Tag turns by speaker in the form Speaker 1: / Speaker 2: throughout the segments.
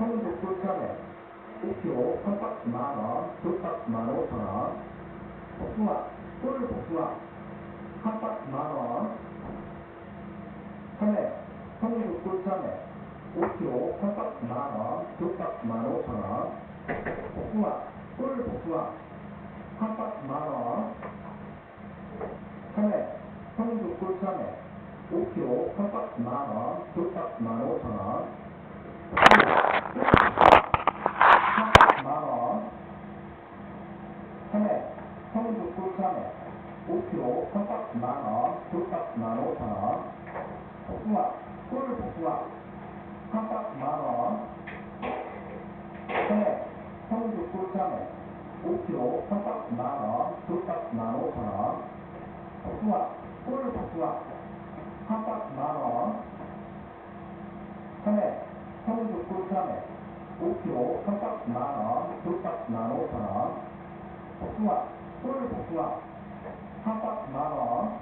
Speaker 1: 성주 꿀참외 5kg 한 박스 만원, 두 박스 만 오천 원. 복숭아, 꿀 복숭아 한 박스 만원. 참외, 성주 꿀참외 5kg 한 박스 만원, 두 박스 만 오천 원. 복숭아, 꿀 복숭아 한 박스 만원. 참외, 성주 꿀참외 5kg 한 박스 만원, 두 박스 만 오천 원. 한 박스 만원. 참외, 성주 꿀참외 5kg 한 박스 만원, 두 박스 만 오천 원. 복숭아, 꿀 복숭아 한 박스 만원. 참외, 성주 꿀참외 5kg 한 박스 만원, 두 박스 만 오천 원. 복숭아, 꿀 복숭아 한 박스 만원. 참외, 성주 꿀참외 5kg 한 박스 만원, 두 박스 만 오천 원. 복숭아, 꿀 복숭아 한 박스 만원.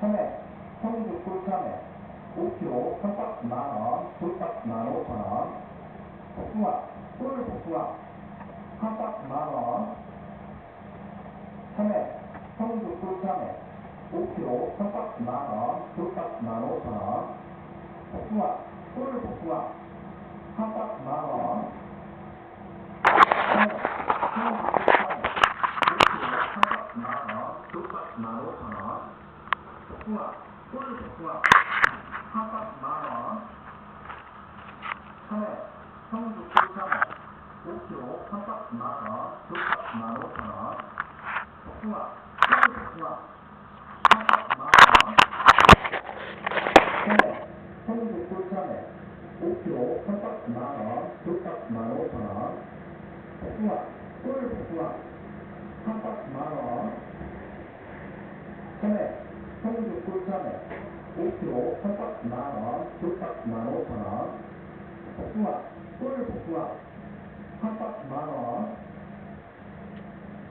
Speaker 1: 참외, 성주 꿀참외 5kg 한 박스 만원, 두 박스 만 오천 원. 복숭아, 꿀 복숭아 한 박스 만원. 참외, 성주 꿀참외 5kg 한 박스 만원, 두 박스 만 오천 원. 복숭아, 꿀 복숭아 한 박스 만원. 참외, 성주 꿀참외 5kg 한 박스 만원, 두 박스 만 오천 원. 복숭아, 꿀 복숭아 한 박스 만원. 참외, 성주 꿀참외 5kg 한 박스 만원, 두 박스 만 오천 원. 복숭아, 꿀 복숭아 한 박스 만원. 참외, 성주 꿀참외 5kg 한 박스 만원, 두 박스 만 오천 원. 복숭아, 꿀 복숭아 참외, 성주 꿀참외 5kg 한 박스 만원, 두 박스 만 오천 원. 복숭아, 꿀 복숭아 한 박스 만원.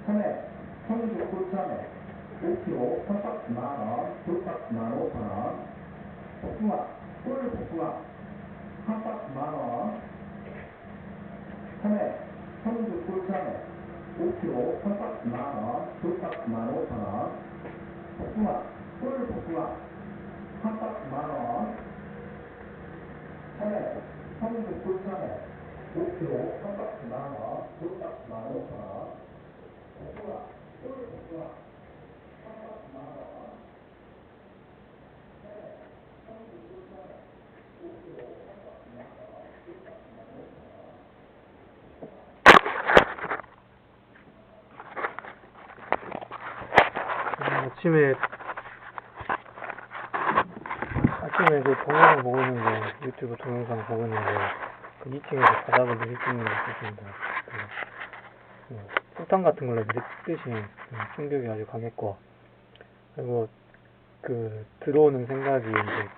Speaker 1: 참외, 성주 꿀참외 5kg 한 박스 만원, 두 박스 만 오천 원. 복숭아, 꿀 복숭아 한 박스 만원. 참외, 성주 꿀참외 5kg 한 박스 만원, 두 박스 만 오천 원. 복숭아, 꿀 복숭아 한 박스 만원. 참외, 성주 꿀참외 5kg 한 박스 만원, 두 박스 만 오천 원. 복숭아, 꿀 복숭아 한 박스 만원. 참외, 성주 꿀참외 5kg 한 박스 만원, 두 박스 만 오천 원.
Speaker 2: 음, 아침에 아침에 그 동영상 보고 있는데 유튜브 동영상 보고 있는데 그 2층에서 바닥을 내리쬐는 게 있었습니다. 그, 뭐, 폭탄 같은 걸로 내리쬐듯이 음, 충격이 아주 강했고 그리고 그 들어오는 생각이 이제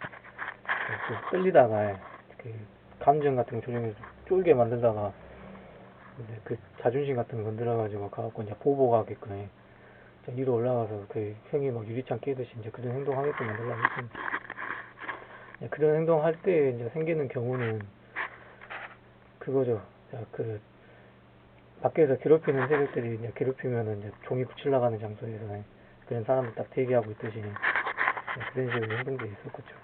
Speaker 2: 그 끌리다가 그 감정 같은 거 조정해서 쫄게 만들다가 이제 그 자존심 같은 거 건드려가지고 가갖고 이제 보복 하게끔 자, 위로 올라가서 그 형이 막 유리창 깨듯이 이제 그런 행동 하게끔 만들려고 했습니다. 예, 그런 행동 할 때 이제 생기는 경우는 그거죠. 자, 그 밖에서 괴롭히는 세력들이 이제 괴롭히면은 이제 종이 붙일 나가는 장소에서 예, 그런 사람들 딱 대기하고 있듯이 예, 그런 식으로 행동들이 있었겠죠.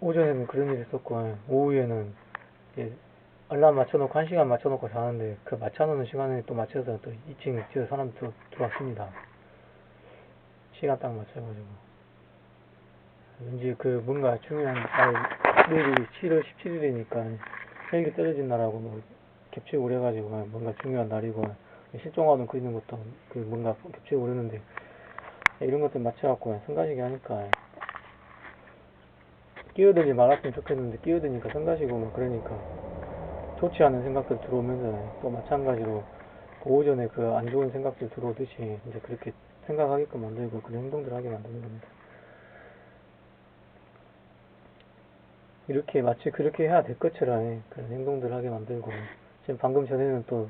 Speaker 2: 오전에는 그런 일이 있었고 예, 오후에는 이제 알람 맞춰놓고 한 시간 맞춰놓고 자는데 그 맞춰놓는 시간에 또 맞춰서 또 2층 뒤에 사람 들 들어왔습니다. 시간 딱 맞춰가지고 왠지 그 뭔가 중요한 날 내일이 7월 17일이니까 헬기 떨어진 날하고 뭐 겹치고 그래가지고 뭔가 중요한 날이고 실종하던 그리는 것도 그 뭔가 겹치고 그러는데 이런 것들 맞춰갖고 성가시게 하니까 끼어들지 말았으면 좋겠는데 끼어드니까 성가시고 막 그러니까 좋지 않은 생각들 들어오면서 또 마찬가지로 그 오전에 그 안 좋은 생각들 들어오듯이 이제 그렇게 생각하게끔 만들고 그런 행동들 하게 만드는 겁니다. 이렇게 마치 그렇게 해야 될 것처럼 그런 행동들 하게 만들고 지금 방금 전에는 또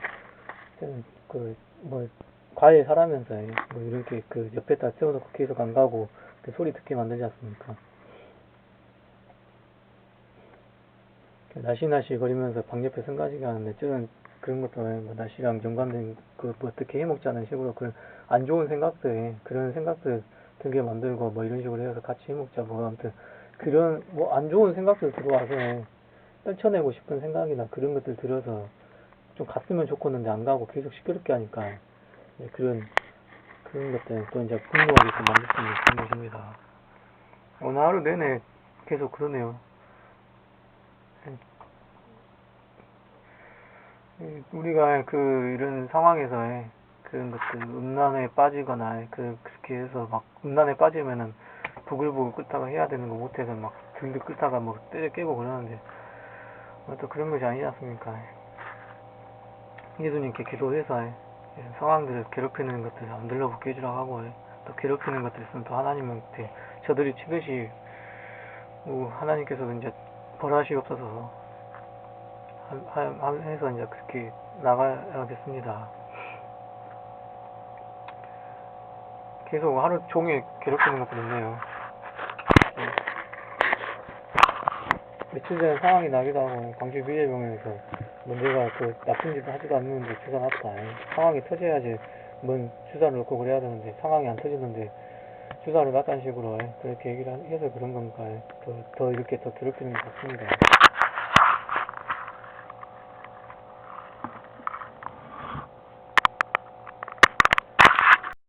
Speaker 2: 그 뭐 과외 살아면서 뭐 이렇게 그 옆에다 세워놓고 계속 안 가고 그 소리 듣게 만들지 않습니까? 나시나시 거리면서 방 옆에 승가지게 하는데 저는 그런 것도 뭐 나시랑 연관된 그 뭐 어떻게 해먹자는 식으로 그런 안 좋은 생각들 그런 생각들 들게 만들고 뭐 이런 식으로 해서 같이 해먹자 뭐 아무튼 그런 뭐 안 좋은 생각들 들어와서 떨쳐내고 싶은 생각이나 그런 것들 들어서 좀 갔으면 좋겠는데 안 가고 계속 시끄럽게 하니까 그런 그런 것들 또 이제 분노하게 좀 만들 수 있는 것입니다. 오늘 하루 내내 계속 그러네요. 이, 우리가 그 이런 상황에서 그런 것들 음란에 빠지거나 그 그렇게 해서 막 음란에 빠지면은 부글부글 끓다가 해야 되는 거 못해서 막 들들 끓다가 뭐 때려 깨고 그러는데 뭐또 그런 것이 아니지 않습니까? 예수님께 기도해서 이런 상황들을 괴롭히는 것들 안 들러붙게 해주라고 하고 또 괴롭히는 것들 있으면 또 하나님한테 저들이 치듯이 뭐 하나님께서 이제 벌하시옵소서 하- 하- 해서 이제 그렇게 나가야겠습니다. 계속 하루 종일 괴롭히는 것도 있네요. 네. 며칠 전에 상황이 나기도 하고 광주 미래병원에서 문제가 그 나쁜 짓을 하지도 않는데 주사 났다. 상황이 터져야지 뭔 주사를 놓고 그래야 되는데 상황이 안 터지는데 주사를 놨다는 식으로 그렇게 얘기를 해서 그런 건가 더, 더 이렇게 더 괴롭히는 것 같습니다.